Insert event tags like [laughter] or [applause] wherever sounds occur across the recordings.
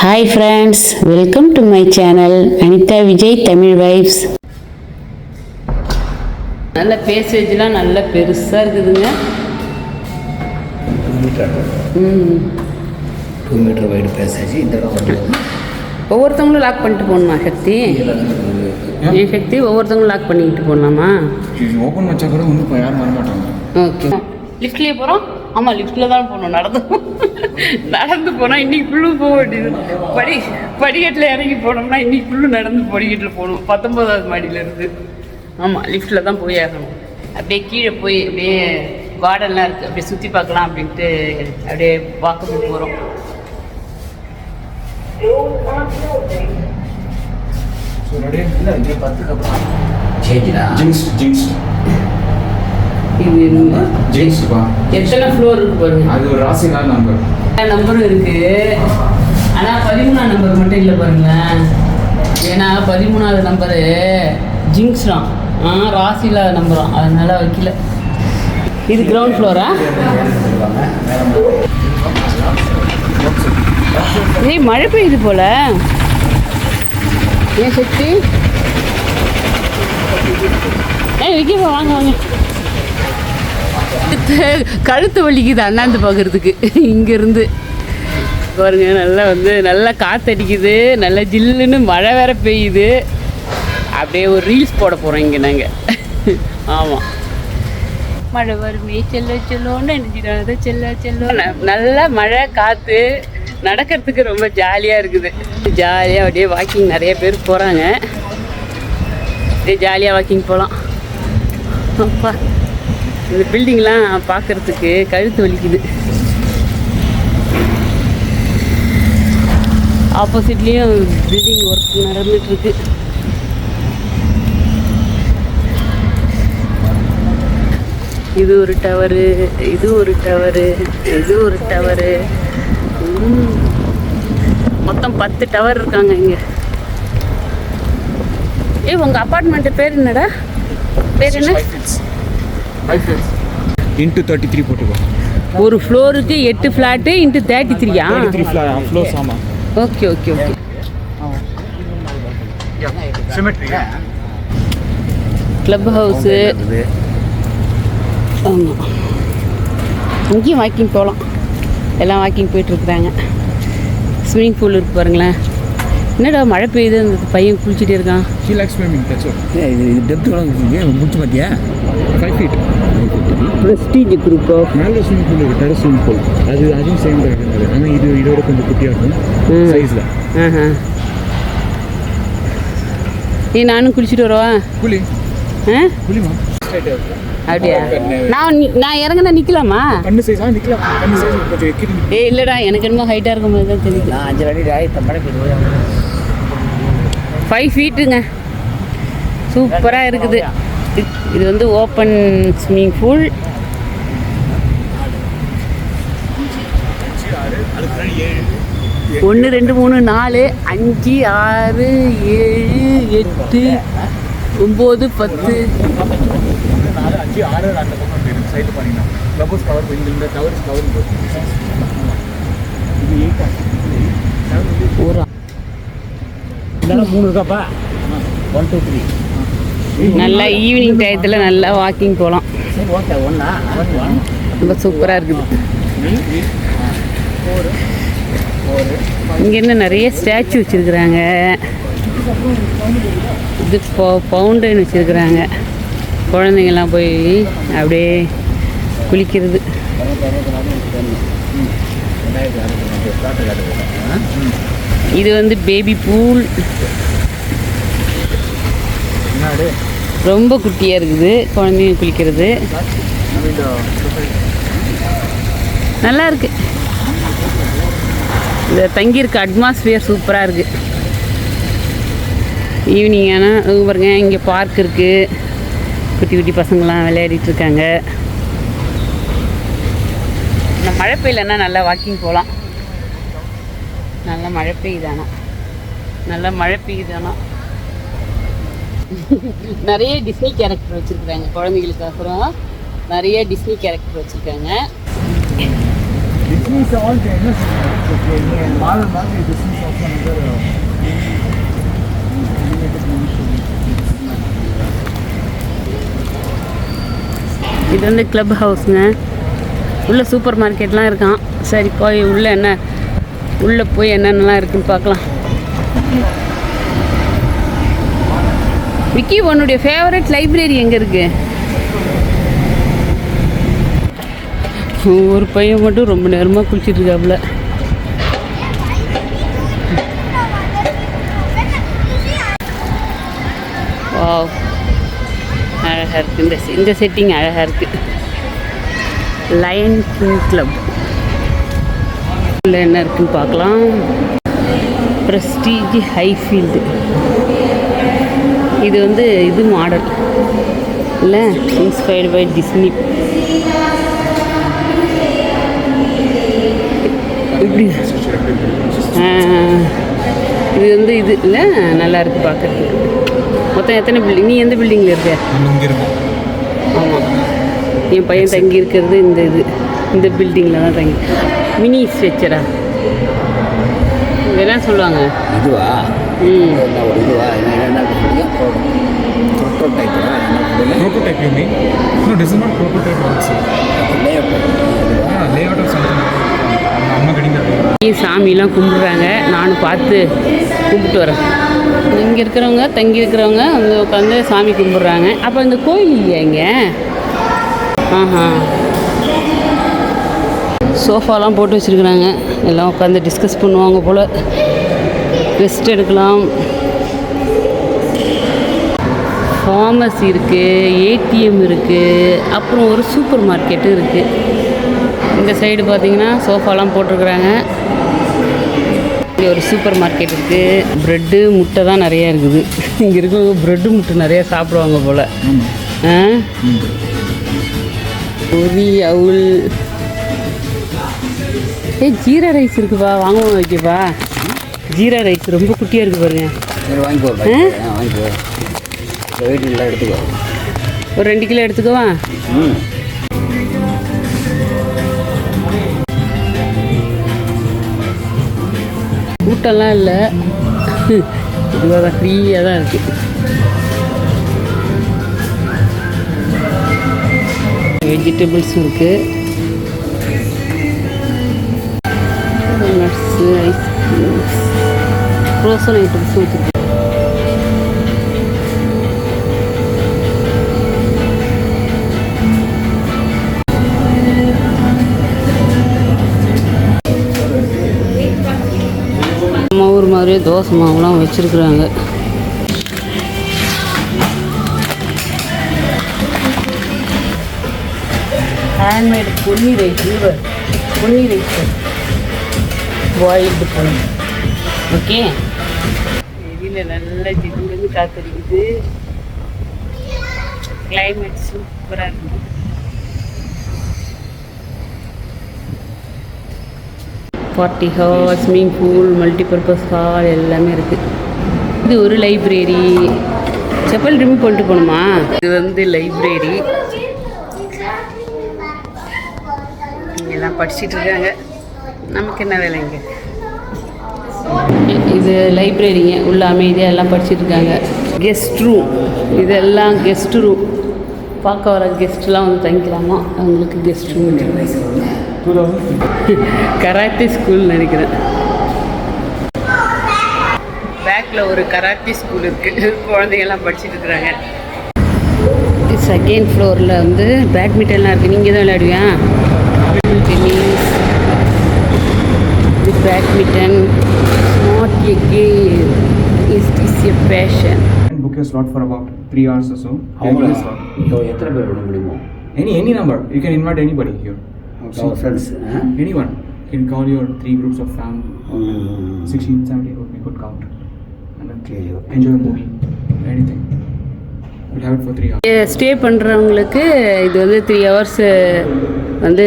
Hi friends welcome to my channel Anitha Vijay Tamil vibes நல்ல பேசேஜ்லாம் நல்ல பெருசாக இருக்குதுங்க. டூ மீட்டர் வைடு பேசேஜ் இந்த ஒவ்வொருத்தவங்களும் லாக் பண்ணிட்டு போகணுமா சக்தி? என் சக்தி? ஒவ்வொருத்தவங்களும் லாக் பண்ணிக்கிட்டு போகலாமா? இது ஓப்பன் வச்சா கூட ஒன்றும் யாரும் வர மாட்டாங்க ஓகே லிஃப்ட்லேயே போகிறோம் ஆமாம் லிஃப்ட்டில் தான் போகணும். நடந்து நடந்து போனால் இன்னைக்கு ஃபுல்லும் போக வேண்டியது. படி படிக்கட்டில் இறங்கி போனோம்னா இன்னைக்கு ஃபுல்லும் நடந்து படிக்கட்டில் போகணும். பத்தொம்போதாவது மாடியிலேருந்து ஆமாம் லிஃப்ட்டில் தான் போய் ஆகணும். அப்படியே கீழே போய் அப்படியே கார்டன்லாம் இருக்குது அப்படியே சுற்றி பார்க்கலாம் அப்படின்ட்டு அப்படியே வாக்கப்புள் போகிறோம் ஜிங்ஸ் ஜிங்ஸ் இது என்ன? ஜிங்ஸ்ப்பா எத்தனை ஃப்ளோர் இருக்கு பாருங்க. அது ஒரு ராசினால் நம்பர் நம்பரும் இருக்கு? ஆனா பதிமூணாம் நம்பர் மட்டும் இல்லை பாருங்களேன். ஏன்னா பதிமூணாவது நம்பரு ஜிங்ஸ்லாம் ஆ ராசில நம்பரும் அதனால வைக்கல. இது கிரவுண்ட் ஃப்ளோரா ஏய் மழை பெய்யுது போல. ஏன் சக்தி ஏய் விக்கிப்பா வாங்க வாங்க. கழுத்து வலிக்குது அண்ணாந்து பார்க்கறதுக்கு இங்கேருந்து. பாருங்க நல்லா வந்து நல்லா காத்தடிக்குது நல்லா ஜில்லுன்னு மழை வேற பெய்யுது. அப்படியே ஒரு ரீல்ஸ் போட போகிறோம் இங்கே நாங்கள் ஆமாம் மழை வருமே செல்ல செல்லோன்னு நினைச்சிடாத செல்ல செல்லோ நல்லா மழை காற்று நடக்கிறதுக்கு ரொம்ப ஜாலியாக இருக்குது. ஜாலியாக அப்படியே வாக்கிங் நிறைய பேர் போகிறாங்க அப்படியே ஜாலியாக வாக்கிங் போகலாம் அப்பா. இந்த பில்டிங்லாம் பார்க்கறதுக்கு கழுத்து வலிக்குது. ஆப்போசிட்லேயும் பில்டிங் ஒர்க் நடந்துட்டுருக்கு. இது ஒரு டவரு இது ஒரு டவரு இது ஒரு டவரு மொத்தம் பத்து டவர் இருக்காங்க இங்கே. ஏய் உங்கள் அப்பார்ட்மெண்ட்டு பேர் என்னடா? பேர் என்ன? இன்ட்டு தேர்ட்டி த்ரீ போட்டுக்கோ. ஒரு ஃப்ளோருக்கு எட்டு ஃப்ளாட்டு இன்ட்டு தேர்ட்டி த்ரீயா த்ரீ ஃப்ளோ ஃப்ளோர்ஸ் ஆமாம் okay okay okay symmetry club house ஆமாம் இங்கேயும் வாக்கிங் போகலாம். எல்லாம் வாக்கிங் போயிட்டுருக்குறாங்க. ஸ்விம்மிங் பூல் இருக்கு பாருங்களேன். என்னடா மழை பெய்யுது? அந்த பையன் குளிச்சுட்டே இருக்கான். இது டெப்த் முடிச்சு பார்த்தியா five feet Prestige group of மேலே ஸ்விமிங் பூல் இருக்குது டெரஸ் ஸ்விமிங் பூல். அது அதுவும் சேம் தான் ஆனால் இது இதோட கொஞ்சம் குட்டியாக இருக்கும் ம். சைஸில் ஏ நானும் குளிச்சுட்டு வரவா? புலி ஆ? அப்படியா? நான் நி- நான் இறங்குனா நிற்கலாமா கண்ணு சைஸ் ஆ நிற்கலாம் கண்ணு சைஸ் கொஞ்சம் எக்கிட்டு ஏ இல்லைடா எனக்கு என்னமோ ஹைட்டாக இருக்கும் போது தான் தெரியுது. நான் அஞ்சு அடி ஃபைவ் ஃபீட்டுங்க சூப்பராக இருக்குது. இது- வந்து ஓப்பன் ஸ்விம்மிங் பூல். ஒன்று ரெண்டு மூணு நாலு அஞ்சு ஆறு ஏழு எட்டு ஒம்பது பத்து. ஒரு மூணு இருக்காப்பா ஒன் டூ த்ரீ நல்லா ஈவினிங் டயத்தில் நல்லா வாக்கிங் போகலாம் ரொம்ப சூப்பராக இருக்குது. இங்கே என்ன நிறைய ஸ்டாச்சு வச்சுருக்குறாங்க. இது பவுண்டன் வச்சுருக்குறாங்க. குழந்தைங்கள்லாம் போய் அப்படியே குளிக்கிறது. இது வந்து பேபி பூல் ரொம்ப குட்டியாக இருக்குது. குழந்தைங்க குளிக்கிறது. நல்லா இருக்கு. இந்த தங்கியிருக்க அட்மாஸ்பியர் சூப்பராக இருக்கு. ஈவினிங் ஆனால் பாருங்க இங்கே பார்க் இருக்கு. குட்டி குட்டி பசங்களாம் விளையாடிட்டு இருக்காங்க. இந்த மழை பெய்யலன்னா நல்லா வாக்கிங் போகலாம். நல்லா மழை பெய்யுதானா நல்லா மழை பெய்யுதானா நிறைய டிஸ்னி கேரக்டர் வச்சுருக்குறாங்க குழந்தைகளுக்கு அப்புறம் நிறைய டிஸ்னி கேரக்டர் வச்சுருக்காங்க. இது வந்து கிளப் ஹவுஸ்ங்க உள்ள சூப்பர் மார்க்கெட்லாம் இருக்கான். சரி போய் உள்ள என்ன உள்ளே போய் என்னென்னலாம் இருக்குன்னு பார்க்கலாம். விக்கி உன்னுடைய ஃபேவரட் லைப்ரரி எங்கே இருக்கு? ஒரு பையன் மட்டும் ரொம்ப நேரமாக குளிச்சிட்டு இருக்காப்புல வாவ் அழகாக இருக்குது இந்த இந்த செட்டிங் அழகாக இருக்குது லயன் கிங் கிளப் உள்ள என்ன இருக்குன்னு பார்க்கலாம். ப்ரெஸ்டீஜ் ஹைஃபீல்டு இது வந்து இது மாடல் இல்லை? இன்ஸ்பயர்டு பை டிஸ்னி இப்படி இது வந்து இது இல்லை? நல்லா இருக்குது பார்க்குறதுக்கு மொத்தம் எத்தனை பில்டிங் நீ எந்த பில்டிங்கில் இருக்க? ஆமாம் என் பையன் தங்கி இருக்கிறது இந்த இது. இந்த பில்டிங்கில் தான் தங்கி. மினி ஸ்ட்ரெச்சரா என்ன சொல்லுவாங்க. இதுவா? ம். இதுவா? ப்ரோட்டோடைப் என்ன Prototype you mean? No, this is not prototype also. Yeah, layout of something. அம்மா இங்கே சாமிலாம் கும்பிடுறாங்க. நானும் பார்த்து கும்பிட்டு வரேன். இங்கே இருக்கிறவங்க தங்கி இருக்கிறவங்க வந்து உட்காந்து சாமி கும்பிட்றாங்க. அப்போ இந்த கோயில் இல்லையா இங்கே? ஆஹா. சோஃபாலாம் போட்டு வச்சுருக்குறாங்க. எல்லாம் உட்காந்து டிஸ்கஸ் பண்ணுவாங்க போல். ரெஸ்ட் எடுக்கலாம். ஃபார்மசி இருக்குது ஏடிஎம் இருக்குது அப்புறம் ஒரு சூப்பர் மார்க்கெட்டும் இருக்குது இந்த சைடு பார்த்தீங்கன்னா சோஃபாலாம் போட்டிருக்குறாங்க. இங்கே ஒரு சூப்பர் மார்க்கெட் இருக்குது ப்ரெட்டு முட்டை தான் நிறையா இருக்குது. [laughs] இங்கே இருக்கவங்க ப்ரெட்டு முட்டை நிறையா சாப்பிடுவாங்க போல். பொரி அவுல். ஏய் ஜீரா ரைஸ் இருக்குப்பா. வாங்குவோம் வைக்கப்பா ஜீரா ரைஸ் ரொம்ப குட்டியாக இருக்குது பாருங்க. வாங்கிக்கோ. வெயிட்டில் எடுத்துக்கோ. ஒரு ரெண்டு கிலோ எடுத்துக்கவா? ம். கூட்டம்லாம் இல்லை. இதுவாக தான் ஃப்ரீயாக தான் இருக்குது வெஜிடபிள்ஸும் இருக்குது நட்ஸு ஐஸ்கிரீம்ஸ் ஃப்ரோசன் ஐட்டம்ஸும் இருக்குது தோசை மாவுலாம் வச்சுருக்குறாங்க. Handmade Ponni rice liver Ponni rice boiled Ponni okay வெளியில் நல்ல ஜில்லுன்னு காத்தடிக்குது. கிளைமேட் சூப்பராக இருக்குது party hall swimming pool multipurpose hall எல்லாமே இருக்குது இது ஒரு லைப்ரரி. செப்பல் ரிமூவ் பண்ணிட்டு போகணுமா இது வந்து லைப்ரரி. எல்லாம் படிச்சிட்டு இருக்காங்க. நமக்கு என்ன வேலை இங்கே? இது லைப்ரரிங்க. உள்ள அமைதியாக எல்லாம் படிச்சிட்டு இருக்காங்க. கெஸ்ட் ரூம் இதெல்லாம் கெஸ்ட் ரூம் பார்க்க வர கெஸ்ட்லாம் வந்து தங்கிக்கலாமா அவங்களுக்கு guest room two thousand karate school நினைக்கிறேன். பேக்கில் ஒரு கராத்தே ஸ்கூல் இருக்குது குழந்தைங்கள்லாம் படிச்சுட்டு இருக்கிறாங்க. செகண்ட் ஃப்ளோரில் வந்து பேட்மிண்டன்லாம் இருக்குது நீங்கள் தான் விளையாடுவியா? Tennis badminton not a game is is a passion three hours or so. அவங்கள? Any slot. இப்போ எத்தனை பேர் விட முடியுமோ? Any any number. You can invite anybody here. Our friends Anyone. Can call your three groups of family. 16, 17 would be good count. And then Okay, okay. enjoy a movie. Anything. We'll have it for three hours. Stay பண்ணுறவங்களுக்கு இது வந்து three hours வந்து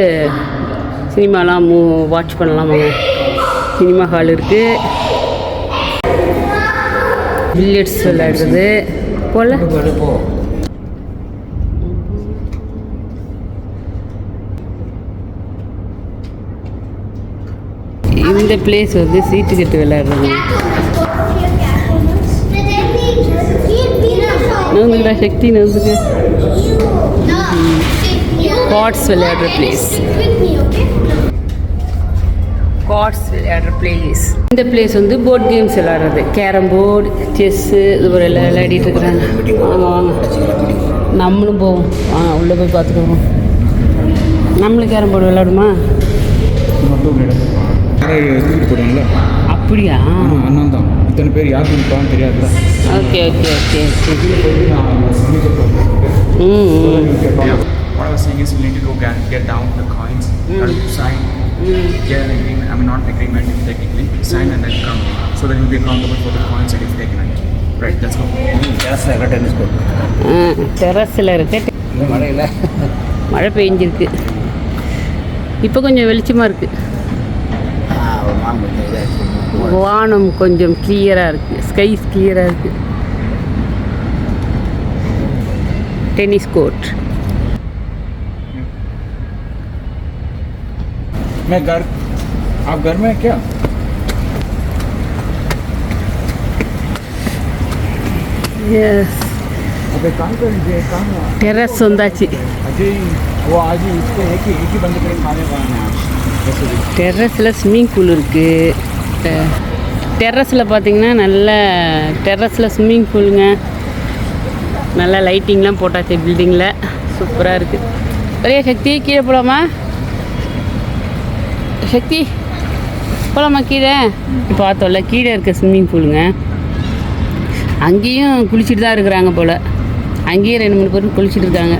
சினிமாலாம் மூ watch பண்ணலாம் cinema hall இருக்குது billiards விளையாடுறது போல் இந்த place வந்து சீட்டு கட்டு விளையாடுறது. நவுந்துடா சக்தி நவுந்துக்கு கார்ட்ஸ் விளையாடுற பிளேஸ் கார்ட்ஸ் விளையாடுற பிளேஸ் இந்த பிளேஸ் வந்து போர்ட் கேம்ஸ் விளையாடுறது. கேரம் போர்டு செஸ்ஸு இது ஒரு எல்லாம் விளையாடிட்டு இருக்கிறாங்க. வாங்க வாங்க. நம்மளும் போவோம். ஆ உள்ளே போய் பார்த்துட்டு போவோம் நம்மளும் கேரம் போர்டு விளையாடுமா? யாரை தூக்கிட்டு போடுவாங்கல்ல அப்படியா அண்ணன் தான் இத்தனை பேர் யார் தூக்கிப்பான்னு தெரியாதுல்ல ஓகே ஓகே ஓகே ம் ம் What I was saying is you need to go get, get down the coins, Mm. and sign, ம் get an agreement, I mean not agreement technically, sign and then come. So that you'll be accountable for the coins that you've taken. Right, let's go. Tennis court டெரஸில் இருக்க மழையில் மழை பெஞ்சிருக்கு இப்போ கொஞ்சம் வெளிச்சமாக இருக்குது வானம் கொஞ்சம் கிளியராக இருக்குது ஸ்கைஸ் கிளியராக இருக்குது டென்னிஸ் கோர்ட் मैं घर आप घर में हैं क्या எஸ் अब एक काम करेंगे एक काम டெரஸ் வந்தாச்சு अजय वो आज ही इसको एक ही एक ही बंद करके खाने पाए हैं டெரஸில் ஸ்விம்மிங் பூல் இருக்குது டெரஸில் பார்த்திங்கன்னா நல்ல டெர்ரஸில் ஸ்விம்மிங் பூலுங்க. நல்லா லைட்டிங்லாம் போட்டாச்சு பில்டிங்கில் சூப்பராக இருக்குது ஒரே சக்தி கீழே போகலாமா சக்தி போகலாமா கீழே? பார்த்தோம்ல கீழே இருக்க ஸ்விம்மிங் பூலுங்க. அங்கேயும் குளிச்சுட்டு தான் இருக்கிறாங்க போல். அங்கேயும் ரெண்டு மூணு பேரும் குளிச்சுட்டு இருக்காங்க.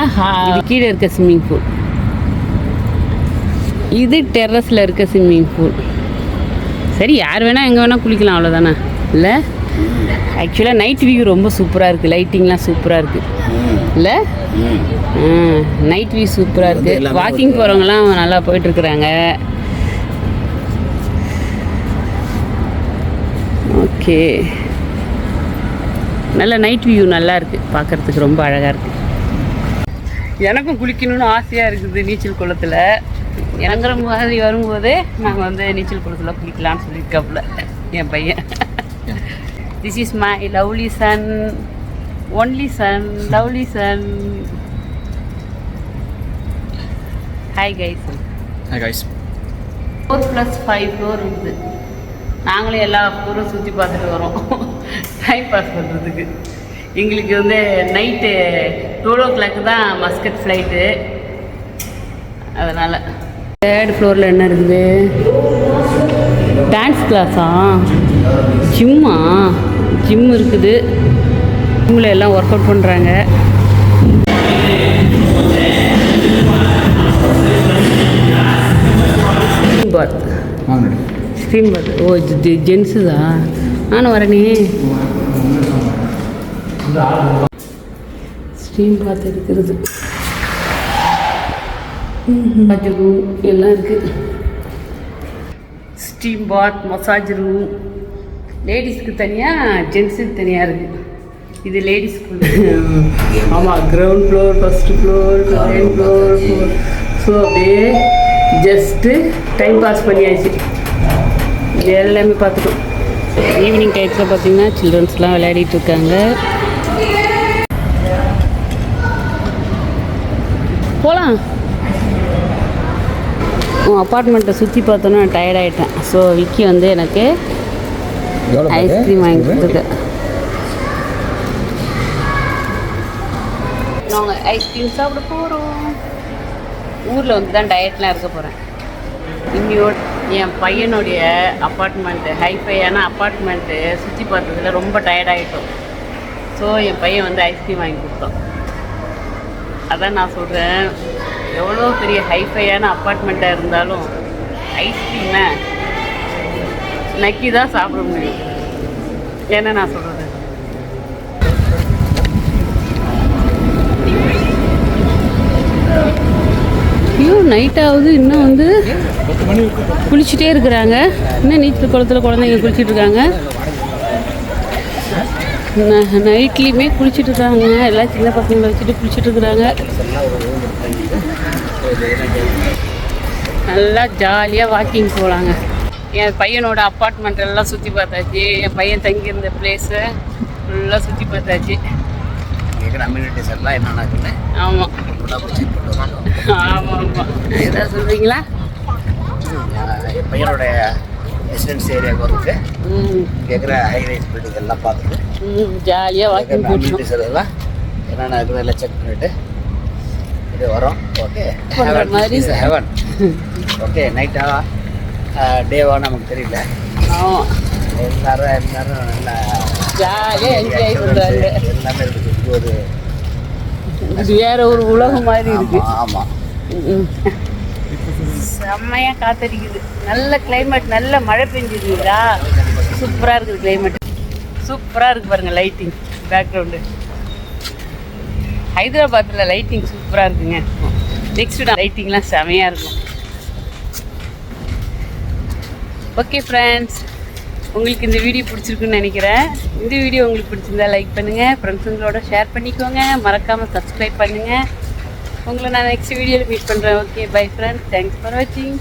ஆனால் கீழே இருக்க ஸ்விம்மிங் பூல். இது டெர்ரஸில் இருக்க ஸ்விம்மிங் பூல் சரி யார் வேணால் எங்கே வேணால் குளிக்கலாம் அவ்வளோதானே இல்லை? ஆக்சுவலாக நைட் வியூ ரொம்ப சூப்பராக இருக்குது லைட்டிங்லாம் சூப்பராக இருக்குது இல்லை? நைட் வியூ சூப்பராக இருக்குது வாக்கிங் போகிறவங்கலாம் நல்லா போயிட்டுருக்குறாங்க ஓகே நல்ல நைட் வியூ நல்லா இருக்குது பார்க்குறதுக்கு ரொம்ப அழகாக இருக்குது எனக்கும் குளிக்கணும்னு ஆசையாக இருக்குது நீச்சல் குளத்தில். இறங்குற மாதிரி வரும்போது நாங்கள் வந்து நீச்சல் குளத்தில் குளிக்கலாம்னு சொல்லியிருக்காப்புல என் பையன். This is my lovely son only son lovely son hi guys Hi guys. Four plus five floor இருக்குது நாங்களும் எல்லா ஃப்ளோரும் சுற்றி பார்த்துட்டு வரோம். டைம் பாஸ் பண்ணுறதுக்கு எங்களுக்கு வந்து நைட்டு டுவெல் ஓ கிளாக் தான் மஸ்கட் ஃப்ளைட்டு அதனால் தேர்ட் ஃப்ளோரில் என்ன இருக்குது? டான்ஸ் கிளாஸா ஜிம்மா ஜிம் இருக்குது. ஜிம்மில் எல்லாம் ஒர்க் அவுட் பண்ணுறாங்க பாத் ஸ்க்ரீன் பாத் ஓ ஜென்ஸு தான் நானும் வரனே. ஸ்க்ரீன் பாத் இருக்கிறது மசாஜ் ரூம் எல்லாம் இருக்குது ஸ்டீம் பாத் மசாஜ் ரூம் லேடிஸ்க்கு தனியாக ஜென்ஸுக்கு தனியாக இருக்குது இது லேடிஸ்க்கு ஆமாம் ground floor first floor second floor so அப்படியே ஜஸ்ட்டு டைம் பாஸ் பண்ணியாச்சு. எல்லாமே பார்த்துட்டோம். ஈவினிங் டைத்தில் பார்த்தீங்கன்னா சில்ட்ரன்ஸ்லாம் விளையாடிட்டு இருக்காங்க. போகலாம் அப்பார்ட்மெண்ட்டை சுற்றி பார்த்தோன்னா டயர்ட் ஆகிட்டேன் ஸோ விக்கி வந்து எனக்கு ஐஸ்கிரீம் வாங்கி கொடுத்துருக்க நாங்கள் ஐஸ்கிரீம் சாப்பிட போகிறோம் ஊரில் வந்து தான் டயட்லாம் இருக்க போகிறேன் இன்னியோட என் பையனுடைய அப்பார்ட்மெண்ட்டு ஹைஃபையான அப்பார்ட்மெண்ட்டு சுற்றி பார்த்ததுல ரொம்ப டயர்ட் ஆகிட்டோம் ஸோ என் பையன் வந்து ஐஸ்கிரீம் வாங்கி கொடுத்தான். அதான் நான் சொல்கிறேன் எவ்வளோ பெரிய ஹைஃபையான அப்பார்ட்மெண்ட்டாக இருந்தாலும் ஐஸ்கிரீமை நக்கி தான் சாப்பிட முடியும். என்ன நான் சொல்கிறது ஐயோ நைட்டாவது இன்னும் வந்து குளிச்சுட்டே இருக்கிறாங்க. இன்னும் நீச்சல் குளத்தில் குழந்தைங்க குளிச்சுட்டு இருக்காங்க. நைட்லேயுமே குளிச்சுட்டு இருக்காங்க. எல்லாம் சின்ன பசங்களை வச்சுட்டு குளிச்சுட்டு இருக்கிறாங்க. நல்லா ஜாலியாக வாக்கிங் போகலாங்க என் பையனோட அப்பார்ட்மெண்ட் எல்லாம் சுற்றி பார்த்தாச்சு. என் பையன் தங்கியிருந்த பிளேஸை ஃபுல்லாக சுற்றி பார்த்தாச்சு. அம்யூனிட்டிஸ் எல்லாம் என்னென்ன ஆமாம் ஆமாம் ஆமாம் ஏதாவது சொல்கிறீங்களா என் பையனோட ரெசிடென்ஸ் ஏரியாவுக்கு வந்துட்டு கேட்குற ஹைரைஸ் பில்டிங் எல்லாம் பார்த்துட்டு ஜாலியாக வாக்கிங் அம்யூனிட்டிஸ் எல்லாம் என்னென்ன இருக்குது எல்லாம் செக் பண்ணிட்டு இது வரோம். ஓகே பண்ற மாதிரி. ஹெவன் ஓகே நைட்டா டேவா நமக்கு தெரியல. எல்லாரும் எல்லாரும் நல்லா ஜாலியாக என்ஜாய் பண்ணுறாங்க எல்லாமே இருக்குது இது ஒரு இது வேற ஒரு உலகம் மாதிரி இருக்கு. ஆமாம் ஆமாம் ம். செம்மையா காத்தடிக்குது. நல்ல climate நல்ல மழை பெஞ்சிருக்குதா சூப்பரா இருக்குது climate. சூப்பரா இருக்கு பாருங்க லைட்டிங் பேக்ரவுண்டு ஹைதராபாத்தில் லைட்டிங் சூப்பராக இருக்குங்க. நெக்ஸ்ட் லைட்டிங்லாம் செமையாக இருக்கும். ஓகே ஃப்ரெண்ட்ஸ் உங்களுக்கு இந்த வீடியோ பிடிச்சிருக்குன்னு நினைக்கிறேன். இந்த வீடியோ உங்களுக்கு பிடிச்சிருந்தா லைக் பண்ணுங்கள் ஃப்ரெண்ட்ஸுங்களோட ஷேர் பண்ணிக்கோங்க. மறக்காமல் சப்ஸ்கிரைப் பண்ணுங்கள் உங்களை நான் நெக்ஸ்ட் வீடியோவில் மீட் பண்ணுறேன் okay bye friends thanks for வாட்சிங்